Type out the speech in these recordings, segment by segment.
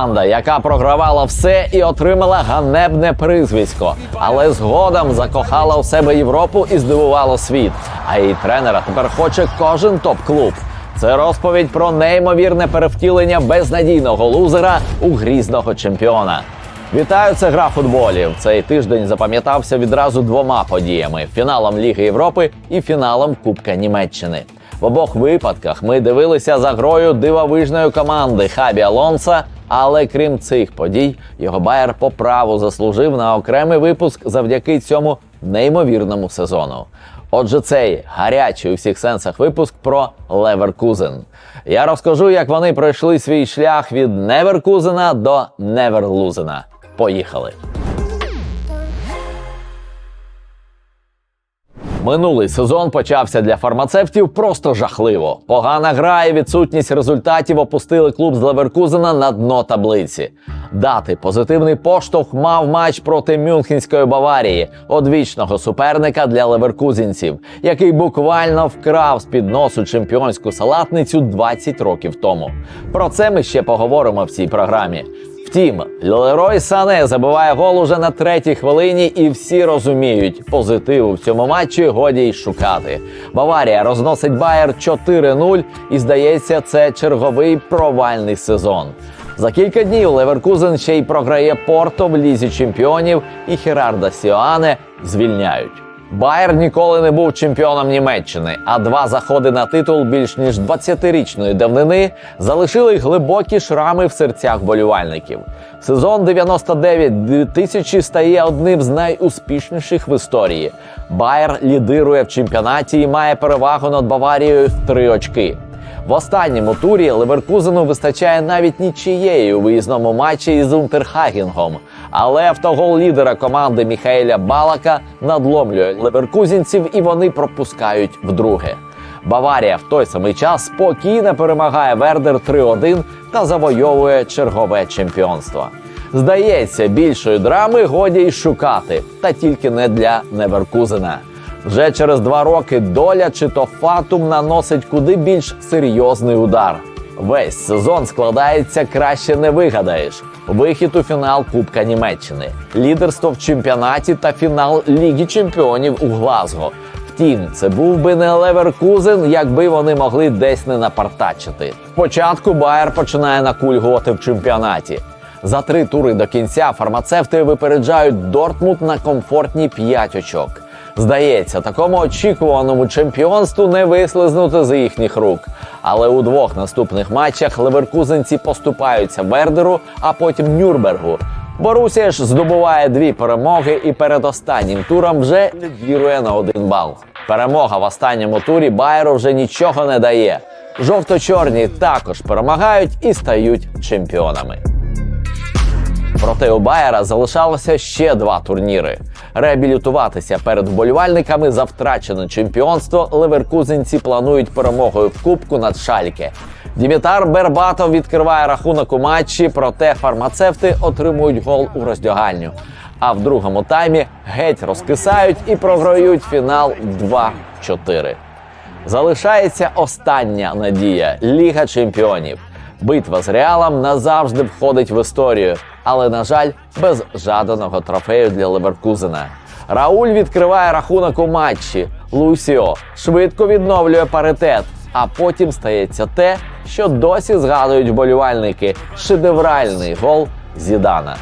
Команда, яка програвала все і отримала ганебне прізвисько, але згодом закохала у себе Європу і здивувала світ. А її тренера тепер хоче кожен топ-клуб. Це розповідь про неймовірне перевтілення безнадійного лузера у грізного чемпіона. Вітаю, це гра футболів. Цей тиждень запам'ятався відразу двома подіями: фіналом Ліги Європи і фіналом Кубка Німеччини. В обох випадках ми дивилися за грою дивовижної команди Хабі Алонса. Але крім цих подій, його Байер по праву заслужив на окремий випуск завдяки цьому неймовірному сезону. Отже, цей гарячий у всіх сенсах випуск про Леверкузен. Я розкажу, як вони пройшли свій шлях від Неверкузена до Неверлузена. Поїхали! Минулий сезон почався для фармацевтів просто жахливо. Погана гра і відсутність результатів опустили клуб з Леверкузена на дно таблиці. Дати позитивний поштовх мав матч проти Мюнхенської Баварії, одвічного суперника для леверкузінців, який буквально вкрав з під носу чемпіонську салатницю 20 років тому. Про це ми ще поговоримо в цій програмі. Втім, Лерой Сане забиває гол уже на третій хвилині, і всі розуміють, позитиву в цьому матчі годі й шукати. Баварія розносить Байер 4-0, і здається, це черговий провальний сезон. За кілька днів Леверкузен ще й програє Порто в лізі чемпіонів, і Херарда Сіоане звільняють. Байер ніколи не був чемпіоном Німеччини, а два заходи на титул більш ніж 20-річної давнини залишили глибокі шрами в серцях болівальників. Сезон 99-2000 стає одним з найуспішніших в історії. Байер лідирує в чемпіонаті і має перевагу над Баварією в три очки. В останньому турі Леверкузену вистачає навіть нічиєї у виїзному матчі із Унтерхагінгом. Але автогол лідера команди Міхаеля Балака надломлює леверкузінців і вони пропускають вдруге. Баварія в той самий час спокійно перемагає Вердер 3-1 та завойовує чергове чемпіонство. Здається, більшої драми годі й шукати, та тільки не для Неверкузена. Вже через два роки доля чи то фатум наносить куди більш серйозний удар. Весь сезон складається краще не вигадаєш. Вихід у фінал Кубка Німеччини, лідерство в чемпіонаті та фінал Ліги Чемпіонів у Глазго. Втім, це був би не Леверкузен, якби вони могли десь не напартачити. Спочатку Байер починає накульгувати в чемпіонаті. За три тури до кінця фармацевти випереджають Дортмунд на комфортні 5 очок. Здається, такому очікуваному чемпіонству не вислизнути з їхніх рук. Але у двох наступних матчах леверкузенці поступаються Вердеру, а потім Нюрнбергу. Борусія ж здобуває дві перемоги і перед останнім туром вже лідірує на один бал. Перемога в останньому турі Байеру вже нічого не дає. Жовто-чорні також перемагають і стають чемпіонами. Проте у Байера залишалося ще два турніри. Реабілітуватися перед вболівальниками за втрачене чемпіонство леверкузенці планують перемогою в Кубку над Шальке. Дімітар Бербатов відкриває рахунок у матчі, проте фармацевти отримують гол у роздягальню. А в другому таймі геть розкисають і програють фінал 2-4. Залишається остання надія Ліга Чемпіонів. Битва з Реалом назавжди входить в історію, але, на жаль, без жаданого трофею для Леверкузена. Рауль відкриває рахунок у матчі. Лусіо швидко відновлює паритет. А потім стається те, що досі згадують вболівальники шедевральний гол Зідана.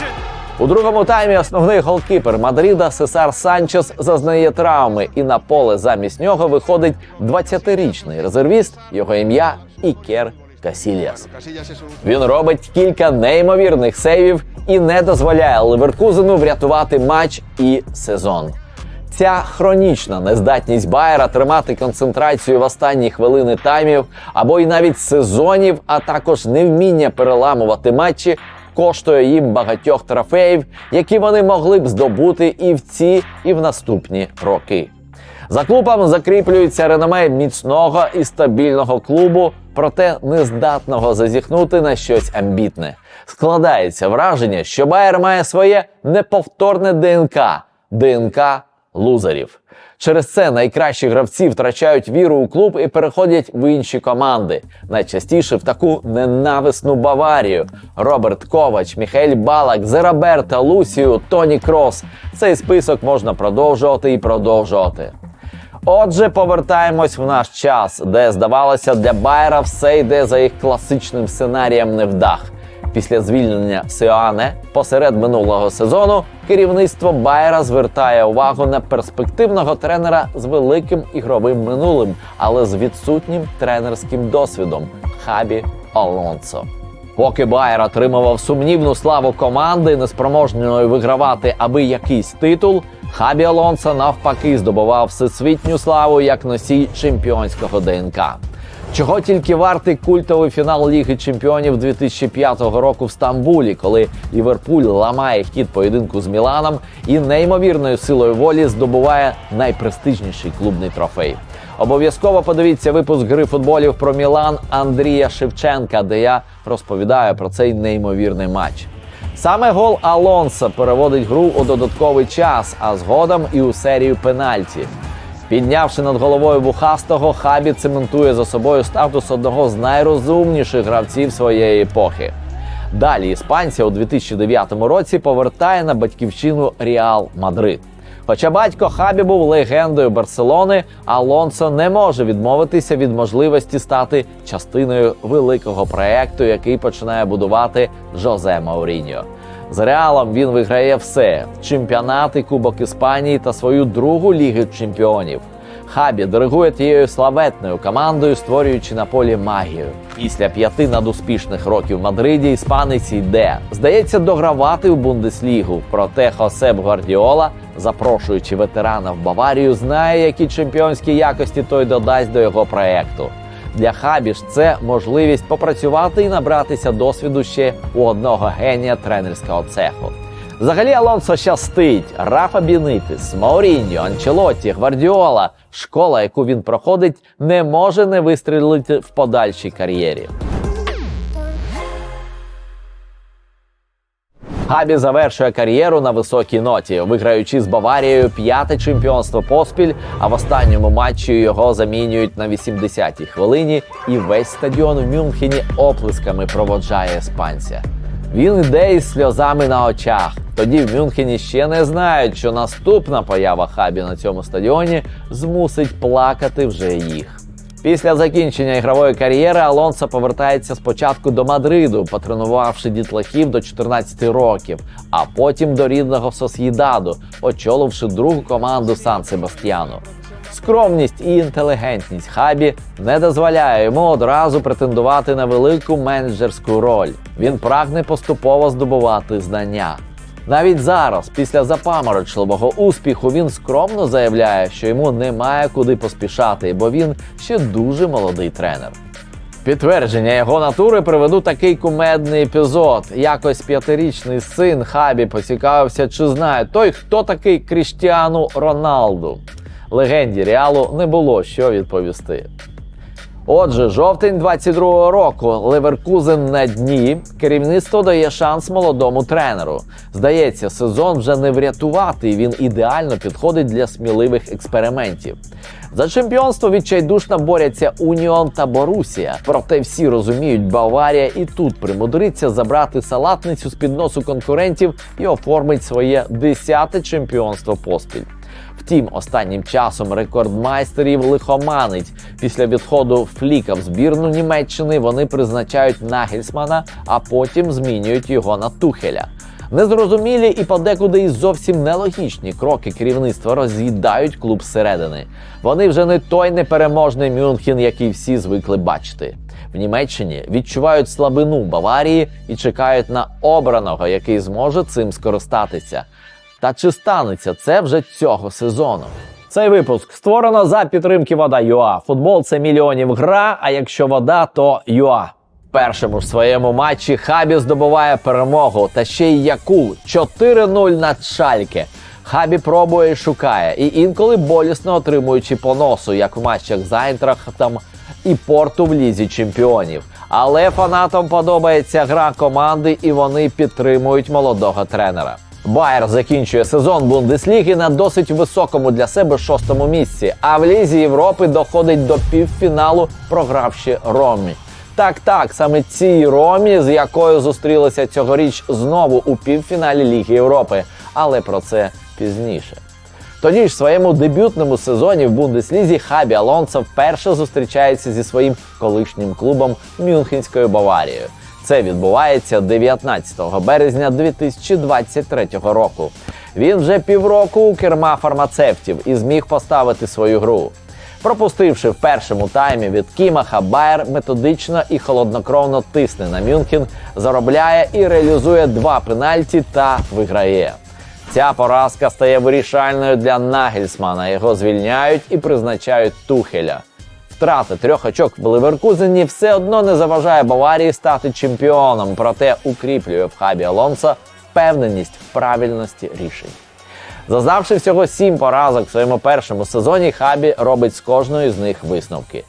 It У другому таймі основний голкіпер Мадрида Сесар Санчес зазнає травми, і на поле замість нього виходить 20-річний резервіст, його ім'я Ікер Касільяс. Він робить кілька неймовірних сейвів і не дозволяє Ливеркузену врятувати матч і сезон. Ця хронічна нездатність Байера тримати концентрацію в останні хвилини таймів або й навіть сезонів, а також невміння переламувати матчі, коштує їм багатьох трофеїв, які вони могли б здобути і в ці, і в наступні роки. За клубом закріплюється реноме міцного і стабільного клубу, проте нездатного зазіхнути на щось амбітне. Складається враження, що Байер має своє неповторне ДНК ДНК лузерів. Через це найкращі гравці втрачають віру у клуб і переходять в інші команди. Найчастіше в таку ненависну Баварію. Роберт Ковач, Міхель Балак, Зераберта, Лусію, Тоні Крос. Цей список можна продовжувати і продовжувати. Отже, повертаємось в наш час, де здавалося, для Байера все йде за їх класичним сценарієм невдах. Після звільнення Сіоане посеред минулого сезону керівництво Байера звертає увагу на перспективного тренера з великим ігровим минулим, але з відсутнім тренерським досвідом Хабі Алонсо. Поки Байер отримував сумнівну славу команди, неспроможною вигравати аби якийсь титул, Хабі Алонсо навпаки здобував всесвітню славу як носій чемпіонського ДНК. Чого тільки вартий культовий фінал Ліги Чемпіонів 2005 року в Стамбулі, коли Ліверпуль ламає хід поєдинку з Міланом і неймовірною силою волі здобуває найпрестижніший клубний трофей. Обов'язково подивіться випуск гри футболів про Мілан Андрія Шевченка, де я розповідаю про цей неймовірний матч. Саме гол Алонса переводить гру у додатковий час, а згодом і у серію пенальті. Піднявши над головою вухастого, Хабі цементує за собою статус одного з найрозумніших гравців своєї епохи. Далі іспанця у 2009 році повертає на батьківщину Реал Мадрид. Хоча батько Хабі був легендою Барселони, Алонсо не може відмовитися від можливості стати частиною великого проекту, який починає будувати Жозе Мауріньо. З реалом він виграє все: чемпіонати, Кубок Іспанії та свою другу лігу чемпіонів. Хабі диригує тією славетною командою, створюючи на полі магію. Після п'яти надуспішних років в Мадриді іспанець йде. Здається, догравати в Бундеслігу. Проте Хосеп Гвардіола, запрошуючи ветерана в Баварію, знає, які чемпіонські якості той додасть до його проекту. Для Хабі ж це можливість попрацювати і набратися досвіду ще у одного генія тренерського цеху. Взагалі Алонсо щастить. Рафа Бінитис, Мауріньо, Анчелотті, Гвардіола. Школа, яку він проходить, не може не вистрілити в подальшій кар'єрі. Хабі завершує кар'єру на високій ноті, виграючи з Баварією п'яте чемпіонство поспіль. А в останньому матчі його замінюють на 80-й хвилині, і весь стадіон в Мюнхені оплесками проводжає іспанця. Він йде із сльозами на очах. Тоді в Мюнхені ще не знають, що наступна поява Хабі на цьому стадіоні змусить плакати вже їх. Після закінчення ігрової кар'єри Алонсо повертається спочатку до Мадриду, потренувавши дітлахів до 14 років, а потім до рідного Сос'їдаду, очоливши другу команду Сан Себастьяну. Скромність і інтелігентність Хабі не дозволяє йому одразу претендувати на велику менеджерську роль. Він прагне поступово здобувати знання. Навіть зараз, після запаморочливого успіху, він скромно заявляє, що йому немає куди поспішати, бо він ще дуже молодий тренер. Підтвердження його натури приведу такий кумедний епізод. Якось п'ятирічний син Хабі поцікавився, чи знає той, хто такий Кріштіану Роналду. Легенді Реалу не було що відповісти. Отже, жовтень 22-го року Леверкузен на дні. Керівництво дає шанс молодому тренеру. Здається, сезон вже не врятувати, і він ідеально підходить для сміливих експериментів. За чемпіонство відчайдушно борються Уніон та Борусія. Проте всі розуміють, Баварія і тут примудриться забрати салатницю з під носу конкурентів і оформить своє десяте чемпіонство поспіль. Втім, останнім часом рекордмайстерів лихоманить. Після відходу Фліка в збірну Німеччини вони призначають Нагельсмана, а потім змінюють його на Тухеля. Незрозумілі і подекуди і зовсім нелогічні кроки керівництва роз'їдають клуб зсередини. Вони вже не той непереможний Мюнхен, який всі звикли бачити. В Німеччині відчувають слабину Баварії і чекають на обраного, який зможе цим скористатися. Та чи станеться це вже цього сезону? Цей випуск створено за підтримки вода ЮА. Футбол це мільйонів гра. А якщо вода, то ЮА. Першому ж своєму матчі Хабі здобуває перемогу, та ще й яку 4-0 над Шальке. Хабі пробує і шукає, і інколи болісно отримуючи по носу, як в матчах з Айнтрахтом і Порту в лізі чемпіонів. Але фанатам подобається гра команди, і вони підтримують молодого тренера. Байер закінчує сезон Бундесліги на досить високому для себе шостому місці, а в Лізі Європи доходить до півфіналу, програвши Ромі. Так, так, саме цій Ромі, з якою зустрілися цьогоріч знову у півфіналі Ліги Європи, але про це пізніше. Тоді ж в своєму дебютному сезоні в Бундеслізі Хабі Алонсо вперше зустрічається зі своїм колишнім клубом Мюнхенською Баварією. Це відбувається 19 березня 2023 року. Він вже півроку у керма фармацевтів і зміг поставити свою гру. Пропустивши в першому таймі від Кімаха, Байер методично і холоднокровно тисне на Мюнхен, заробляє і реалізує два пенальті та виграє. Ця поразка стає вирішальною для Нагельсмана. Його звільняють і призначають Тухеля. Втрата трьох очок в Леверкузені все одно не заважає Баварії стати чемпіоном, проте укріплює в хабі Алонса впевненість в правильності рішень. Зазнавши всього сім поразок в своєму першому сезоні, Хабі робить з кожної з них висновки.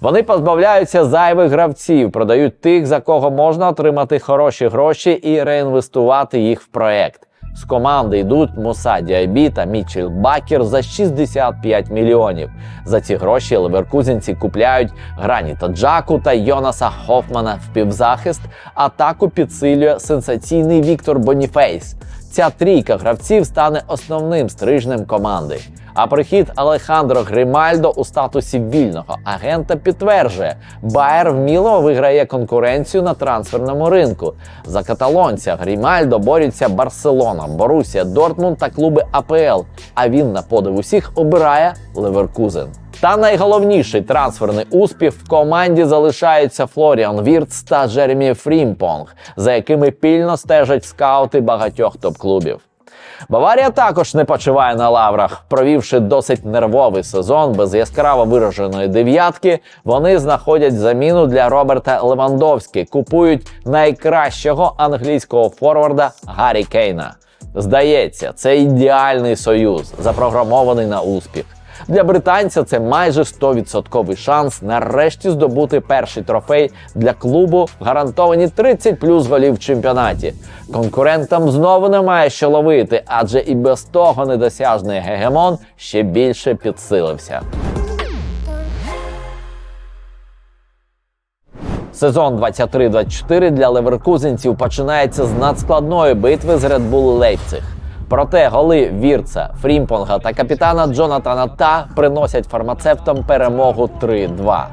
Вони позбавляються зайвих гравців, продають тих, за кого можна отримати хороші гроші і реінвестувати їх в проект. З команди йдуть Муса Діайбі та Мічел Бакер за 65 мільйонів. За ці гроші леверкузінці купляють Граніта Джаку та Йонаса Хофмана в півзахист. Атаку підсилює сенсаційний Віктор Боніфейс. Ця трійка гравців стане основним стрижнем команди. А прихід Алехандро Гримальдо у статусі вільного агента підтверджує, Байер вміло виграє конкуренцію на трансферному ринку. За каталонця Гримальдо борються Барселона, Борусія, Дортмунд та клуби АПЛ. А він на подив усіх обирає Леверкузен. Та найголовніший трансферний успіх в команді залишаються Флоріан Вірц та Джеремі Фрімпонг, за якими пільно стежать скаути багатьох топ-клубів. Баварія також не почиває на лаврах. Провівши досить нервовий сезон без яскраво вираженої дев'ятки, вони знаходять заміну для Роберта Левандовські, купують найкращого англійського форварда Гаррі Кейна. Здається, це ідеальний союз, запрограмований на успіх. Для британця це майже 100% шанс нарешті здобути перший трофей для клубу, гарантовані 30 плюс голів в чемпіонаті. Конкурентам знову немає що ловити, адже і без того недосяжний гегемон ще більше підсилився. Сезон 23-24 для леверкузенців починається з надскладної битви з Red Bull Лейпциг. Проте голи Вірца, Фрімпонга та капітана Джонатана Та приносять фармацевтам перемогу 3-2.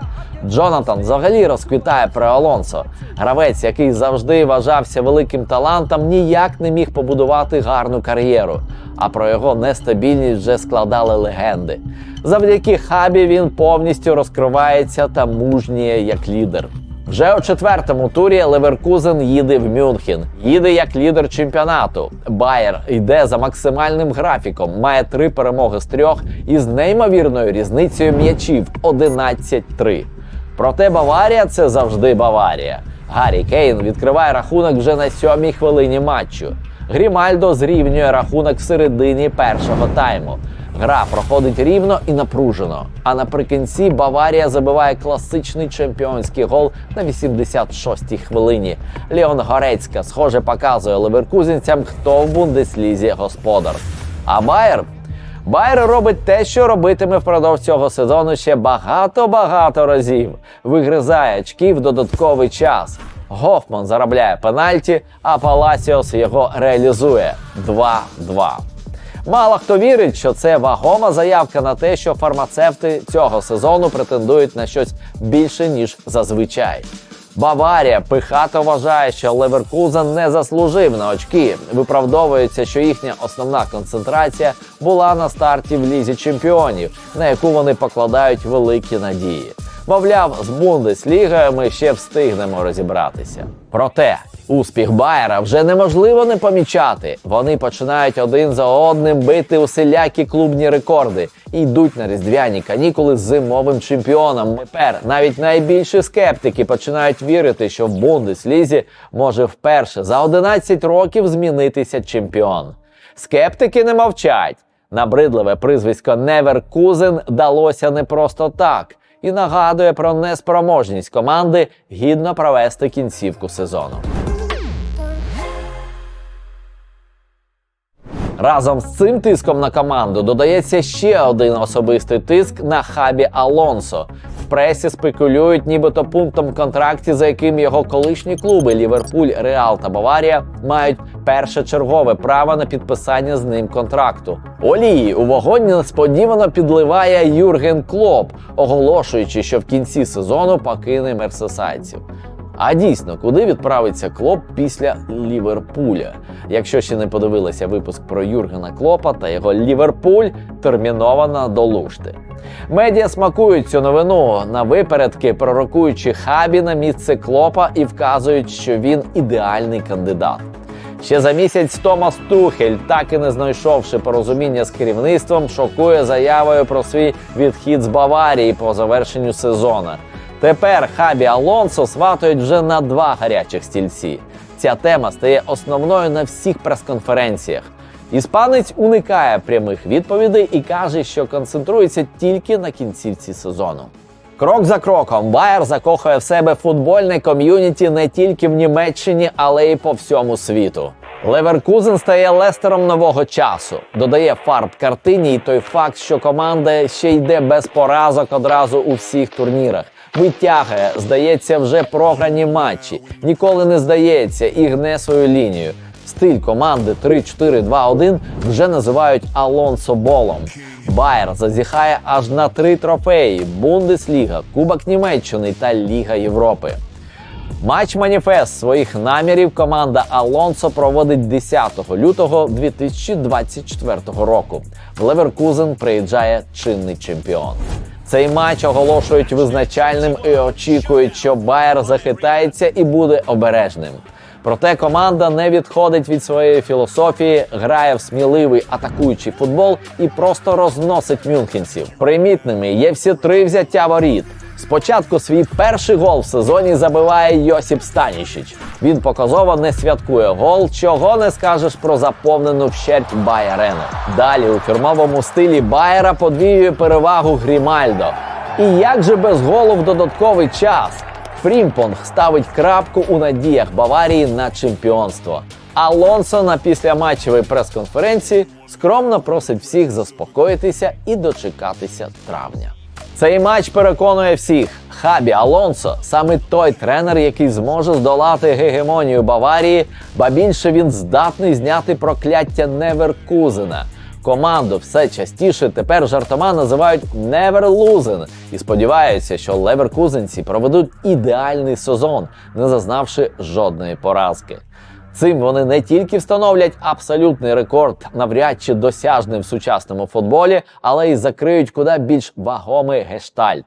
Джонатан взагалі розквітає при Алонсо. Гравець, який завжди вважався великим талантом, ніяк не міг побудувати гарну кар'єру. А про його нестабільність вже складали легенди. Завдяки хабі він повністю розкривається та мужніє як лідер. Вже у четвертому турі Леверкузен їде в Мюнхен. Їде як лідер чемпіонату. Байер йде за максимальним графіком, має три перемоги з трьох із неймовірною різницею м'ячів 11-3. Проте Баварія це завжди Баварія. Гаррі Кейн відкриває рахунок вже на сьомій хвилині матчу. Грімальдо зрівнює рахунок в середині першого тайму. Гра проходить рівно і напружено. А наприкінці Баварія забиває класичний чемпіонський гол на 86-й хвилині. Леон Горецька, схоже, показує леверкузенцям, хто в Бундеслізі господар. А Байер Байер робить те, що робитиме впродовж цього сезону ще багато-багато разів. Вигризає очки в додатковий час. Гофман заробляє пенальті, а Паласіос його реалізує 2-2. Мало хто вірить, що це вагома заявка на те, що фармацевти цього сезону претендують на щось більше ніж зазвичай. Баварія пихато вважає, що Леверкузен не заслужив на очки. Виправдовується, що їхня основна концентрація була на старті в лізі чемпіонів, на яку вони покладають великі надії. Мовляв, з Бундеслігою ми ще встигнемо розібратися. Проте успіх Байера вже неможливо не помічати. Вони починають один за одним бити усілякі клубні рекорди і йдуть на різдвяні канікули з зимовим чемпіоном. Тепер навіть найбільші скептики починають вірити, що в Бундеслізі може вперше за 11 років змінитися чемпіон. Скептики не мовчать. Набридливе призвисько Неверкузен далося не просто так і нагадує про неспроможність команди гідно провести кінцівку сезону. Разом з цим тиском на команду додається ще один особистий тиск на хабі Алонсо. В пресі спекулюють, нібито пунктом контракті, за яким його колишні клуби Ліверпуль, Реал та Баварія мають першочергове право на підписання з ним контракту. Олії у вогонь несподівано підливає Юрген Клоп, оголошуючи, що в кінці сезону покине мерсесайців. А дійсно, куди відправиться Клоп після Ліверпуля? Якщо ще не подивилися випуск про Юргена Клопа та його Ліверпуль, терміново надолужте. Медіа смакують цю новину на випередки, пророкуючи хабі на місце Клопа і вказують, що він ідеальний кандидат. Ще за місяць Томас Тухель, так і не знайшовши порозуміння з керівництвом, шокує заявою про свій відхід з Баварії по завершенню сезону. Тепер хабі Алонсо сватують вже на два гарячих стільці. Ця тема стає основною на всіх прес-конференціях. Іспанець уникає прямих відповідей і каже, що концентрується тільки на кінцівці сезону. Крок за кроком Байер закохує в себе футбольне ком'юніті не тільки в Німеччині, але й по всьому світу. Леверкузен стає лестером нового часу, додає фарб картині, і той факт, що команда ще йде без поразок одразу у всіх турнірах. Витягує, здається, вже програні матчі, ніколи не здається і гне свою лінію. Стиль команди 3-4-2-1 вже називають Алонсо Болом. Байер зазіхає аж на три трофеї: Бундесліга, Кубок Німеччини та Ліга Європи. Матч маніфест своїх намірів команда Алонсо проводить 10 лютого 2024 року. В Леверкузен приїжджає чинний чемпіон. Цей матч оголошують визначальним і очікують, що Байер захитається і буде обережним. Проте команда не відходить від своєї філософії, грає в сміливий атакуючий футбол і просто розносить мюнхенців. Примітними є всі три взяття воріт. Спочатку свій перший гол в сезоні забиває Йосіп Станіщич. Він показово не святкує гол, чого не скажеш про заповнену вщерть Бай-арену. Далі у фірмовому стилі Байера подвіює перевагу Грімальдо. І як же без голу в додатковий час? Фрімпонг ставить крапку у надіях Баварії на чемпіонство. Алонсо на післяматчевій прес-конференції скромно просить всіх заспокоїтися і дочекатися травня. Цей матч переконує всіх. Хабі Алонсо саме той тренер, який зможе здолати гегемонію Баварії, ба більше він здатний зняти прокляття Неверкузена. Команду все частіше тепер жартома називають Неверлузен і сподіваються, що леверкузенці проведуть ідеальний сезон, не зазнавши жодної поразки. Цим вони не тільки встановлять абсолютний рекорд, навряд чи досяжним в сучасному футболі, але й закриють куди більш вагомий гештальт.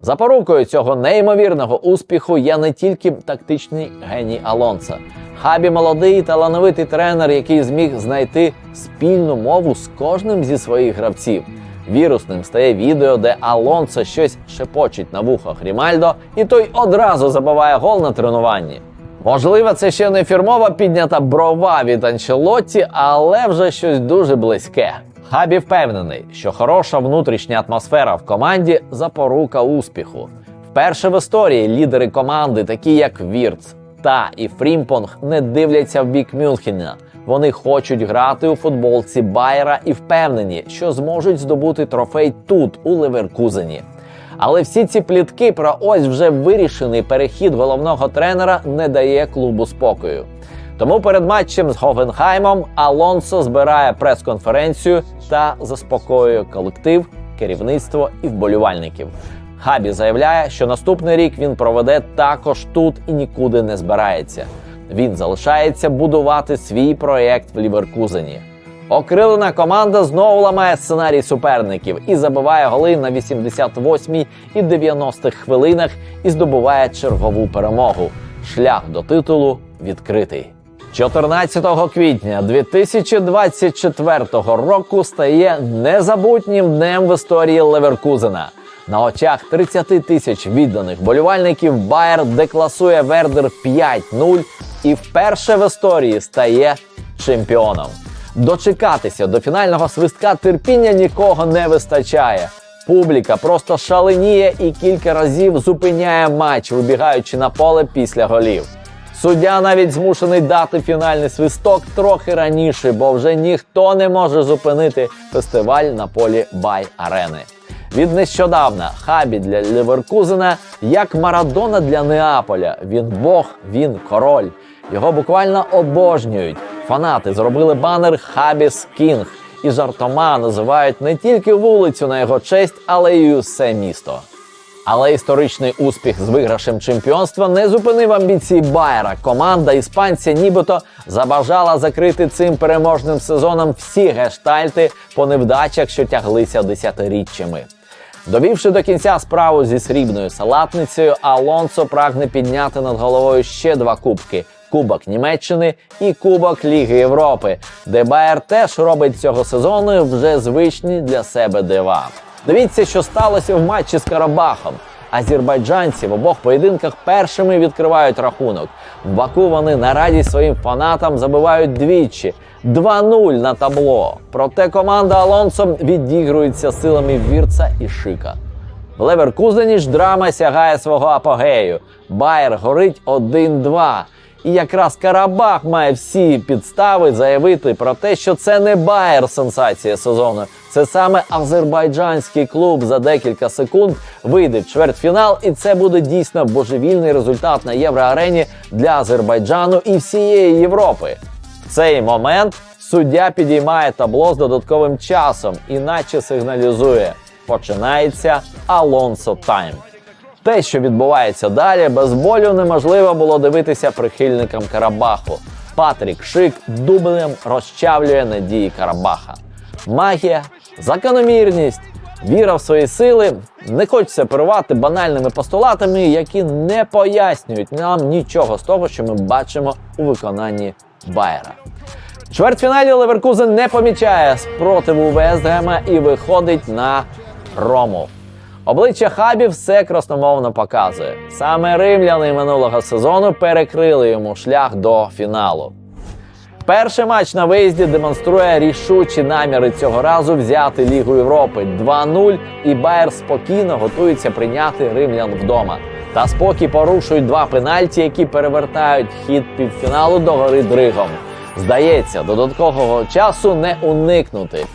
Запорукою цього неймовірного успіху є не тільки тактичний геній Алонса. Хабі молодий талановитий тренер, який зміг знайти спільну мову з кожним зі своїх гравців. Вірусним стає відео, де Алонсо щось шепочить на вухо Грімальдо, і той одразу забиває гол на тренуванні. Можливо, це ще не фірмова піднята брова від Анчелотті, але вже щось дуже близьке. Хабі впевнений, що хороша внутрішня атмосфера в команді запорука успіху. Вперше в історії лідери команди, такі як Вірц та і Фрімпонг, не дивляться в бік Мюнхена. Вони хочуть грати у футболці Байера і впевнені, що зможуть здобути трофей тут, у Леверкузені. Але всі ці плітки про ось вже вирішений перехід головного тренера не дає клубу спокою. Тому перед матчем з Говенхаймом Алонсо збирає прес-конференцію та заспокоює колектив, керівництво і вболівальників. Хабі заявляє, що наступний рік він проведе також тут і нікуди не збирається. Він залишається будувати свій проєкт в Ліверкузені. Окрилена команда знову ламає сценарій суперників і забиває голи на 88-й і 90-х хвилинах і здобуває чергову перемогу. Шлях до титулу відкритий. 14 квітня 2024 року стає незабутнім днем в історії Леверкузена. На очах 30 тисяч відданих болівальників Байер декласує Вердер 5-0 і вперше в історії стає чемпіоном. Дочекатися до фінального свистка терпіння нікого не вистачає. Публіка просто шаленіє і кілька разів зупиняє матч, вибігаючи на поле після голів. Суддя навіть змушений дати фінальний свисток трохи раніше, бо вже ніхто не може зупинити фестиваль на полі Бай Арени. Від нещодавна хабі для Леверкузена як Марадона для Неаполя. Він Бог, він король. Його буквально обожнюють. Фанати зробили банер Хабіс Кінг і жартома називають не тільки вулицю на його честь, але й усе місто. Але історичний успіх з виграшем чемпіонства не зупинив амбіції Байера. Команда іспанця нібито забажала закрити цим переможним сезоном всі гештальти по невдачах, що тяглися десятиріччями. Довівши до кінця справу зі срібною салатницею, Алонсо прагне підняти над головою ще два кубки: Кубок Німеччини і Кубок Ліги Європи, де Байер теж робить цього сезону вже звичні для себе дива. Дивіться, що сталося в матчі з Карабахом. Азербайджанці в обох поєдинках першими відкривають рахунок. В Баку вони на радість своїм фанатам забивають двічі. 2-0 на табло. Проте команда Алонсо відігрується силами Вірца і Шика. В Леверкузені ж драма сягає свого апогею. Байер горить 1-2. І якраз Карабах має всі підстави заявити про те, що це не Байер сенсація сезону. Це саме азербайджанський клуб за декілька секунд вийде в чвертьфінал, і це буде дійсно божевільний результат на євроарені для Азербайджану і всієї Європи. В цей момент суддя підіймає табло з додатковим часом, іначе сигналізує: починається Алонсо Тайм. Те, що відбувається далі, без болю неможливо було дивитися прихильникам Карабаху. Патрік Шик дублем розчавлює надії Карабаха. Магія, закономірність, віра в свої сили. Не хочеться перервати банальними постулатами, які не пояснюють нам нічого з того, що ми бачимо у виконанні Байера. В чвертьфіналі Леверкузен не помічає спротиву Вестгема і виходить на Рому. Обличчя хабів все красномовно показує. Саме римляни минулого сезону перекрили йому шлях до фіналу. Перший матч на виїзді демонструє рішучі наміри цього разу взяти Лігу Європи 2-0, і Байер спокійно готується прийняти римлян вдома. Та спокій порушують два пенальті, які перевертають хід півфіналу до гори Дригом. Здається, додаткового часу не уникнути.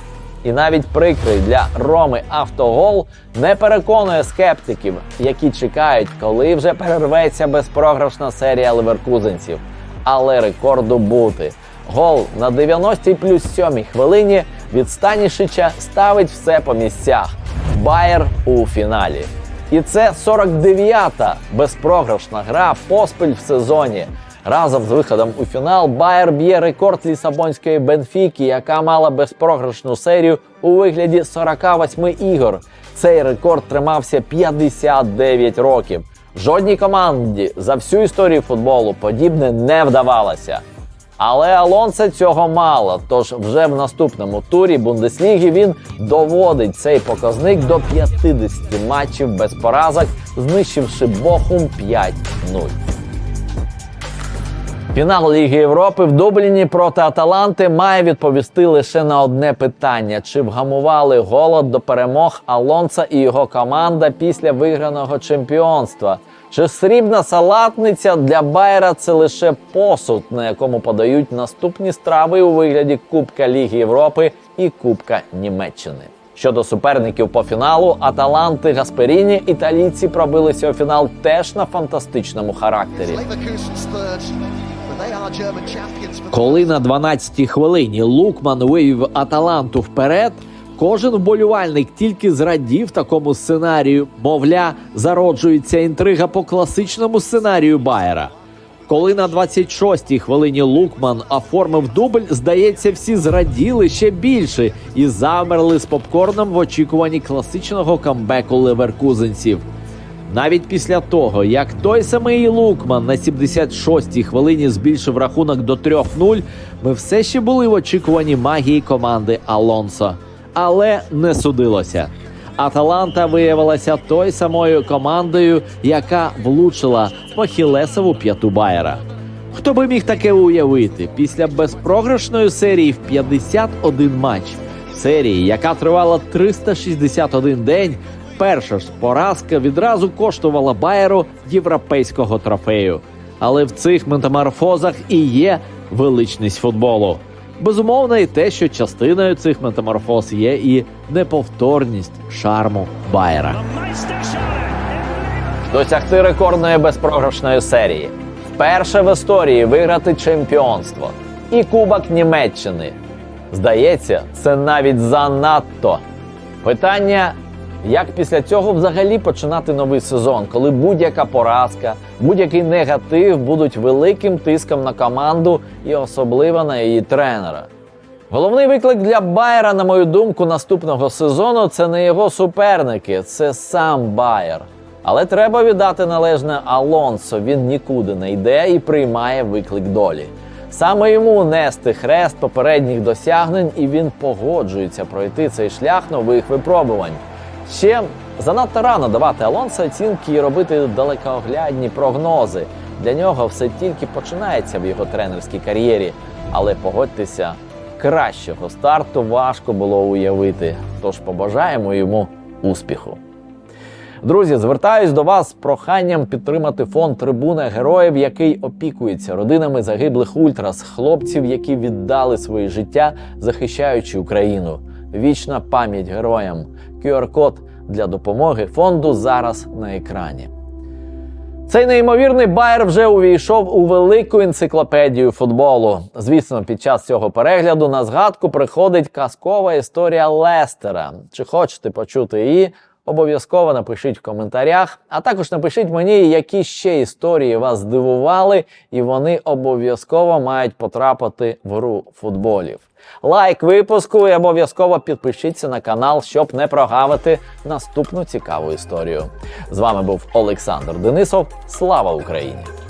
І навіть прикрий для Роми автогол не переконує скептиків, які чекають, коли вже перерветься безпрограшна серія ливеркузенців. Але рекорду бути. Гол на 90-й плюс 7 хвилині від Станішича ставить все по місцях. Байер у фіналі. І це 49-та безпрограшна гра поспіль в сезоні. Разом з виходом у фінал Байер б'є рекорд Лісабонської Бенфіки, яка мала безпрограшну серію у вигляді 48 ігор. Цей рекорд тримався 59 років. Жодній команді за всю історію футболу подібне не вдавалося. Але Алонсе цього мало. Тож вже в наступному турі Бундесліги він доводить цей показник до 50 матчів без поразок, знищивши Бохум 5-0. Фінал Ліги Європи в Дубліні проти Аталанти має відповісти лише на одне питання: чи вгамували голод до перемог Алонса і його команда після виграного чемпіонства? Чи срібна салатниця для Байера це лише посуд, на якому подають наступні страви у вигляді Кубка Ліги Європи і Кубка Німеччини? Щодо суперників по фіналу, Аталанти Гасперіні італійці пробилися у фінал теж на фантастичному характері. Коли на 12-й хвилині Лукман вивів Аталанту вперед, кожен вболівальник тільки зрадів такому сценарію. Мовля, зароджується інтрига по класичному сценарію Байера. Коли на 26-й хвилині Лукман оформив дубль, здається, всі зраділи ще більше і замерли з попкорном в очікуванні класичного камбеку леверкузенців. Навіть після того, як той самий Лукман на 76-й хвилині збільшив рахунок до 3-0, ми все ще були в очікуванні магії команди Алонсо. Але не судилося. Аталанта виявилася той самою командою, яка влучила Ахілесову п'яту Байера. Хто би міг таке уявити після безпрограшної серії в 51 матч, серії, яка тривала 361 день, перша ж поразка відразу коштувала Байеру європейського трофею. Але в цих метаморфозах і є величність футболу. Безумовно, і те, що частиною цих метаморфоз є і неповторність шарму Байера. Досягти рекордної безпрограшної серії. Вперше в історії виграти чемпіонство і Кубок Німеччини. Здається, це навіть занадто. Питання, як після цього взагалі починати новий сезон, коли будь-яка поразка, будь-який негатив будуть великим тиском на команду і особливо на її тренера. Головний виклик для Байера, на мою думку, наступного сезону це не його суперники, це сам Байер. Але треба віддати належне Алонсо. Він нікуди не йде і приймає виклик долі. Саме йому нести хрест попередніх досягнень, і він погоджується пройти цей шлях нових випробувань. Ще занадто рано давати Алонсо оцінки і робити далекоглядні прогнози. Для нього все тільки починається в його тренерській кар'єрі. Але погодьтеся, кращого старту важко було уявити. Тож побажаємо йому успіху. Друзі, звертаюсь до вас з проханням підтримати фонд Трибуна Героїв, який опікується родинами загиблих ультрас, хлопців, які віддали своє життя, захищаючи Україну. Вічна пам'ять героям. QR-код для допомоги фонду зараз на екрані. Цей неймовірний Байер вже увійшов у велику енциклопедію футболу. Звісно, під час цього перегляду на згадку приходить казкова історія Лестера. Чи хочете почути її? Обов'язково напишіть в коментарях, а також напишіть мені, які ще історії вас здивували, і вони обов'язково мають потрапити в гру футболів. Лайк випуску і обов'язково підпишіться на канал, щоб не прогавити наступну цікаву історію. З вами був Олександр Денисов. Слава Україні!